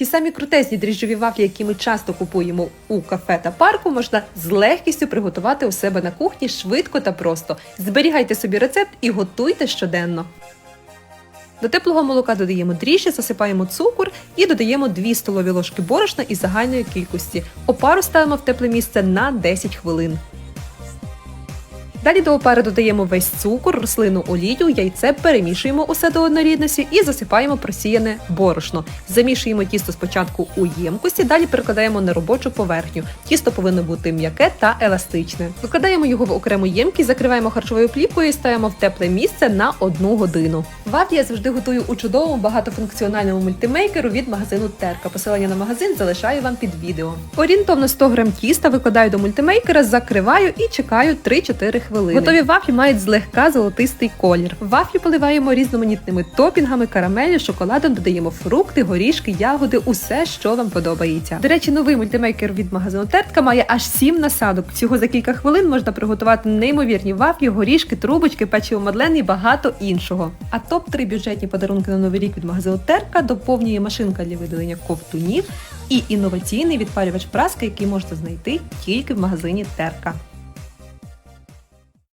Ті самі крутезні дріжджові вафлі, які ми часто купуємо у кафе та парку, можна з легкістю приготувати у себе на кухні швидко та просто. Зберігайте собі рецепт і готуйте щоденно. До теплого молока додаємо дріжджі, засипаємо цукор і додаємо 2 столові ложки борошна із загальної кількості. Опару ставимо в тепле місце на 10 хвилин. Далі до опари додаємо весь цукор, рослину олію, яйце, перемішуємо усе до однорідності і засипаємо просіяне борошно. Замішуємо тісто спочатку у ємкості, далі перекладаємо на робочу поверхню. Тісто повинно бути м'яке та еластичне. Викладаємо його в окрему ємкість, закриваємо харчовою плівкою і ставимо в тепле місце на одну годину. Вафлі я завжди готую у чудовому багатофункціональному мультимейкеру від магазину Терка. Посилання на магазин залишаю вам під відео. Орієнтовно 100 грам тіста викладаю до мультимейкера, закриваю і чекаю 3-4 хвилини. Готові вафлі мають злегка золотистий колір. Вафлі поливаємо різноманітними топінгами, карамелі, шоколадом, додаємо фрукти, горішки, ягоди, усе, що вам подобається. До речі, новий мультимейкер від магазину Тертка має аж 7 насадок. Всього за кілька хвилин можна приготувати неймовірні вафлі, горішки, трубочки, печиво мадлен і багато іншого. А топ 3 бюджетні подарунки на новий рік від магазину Терка доповнює машинка для видалення ковтунів і інноваційний відпалювач праски, який можете знайти тільки в магазині Терка.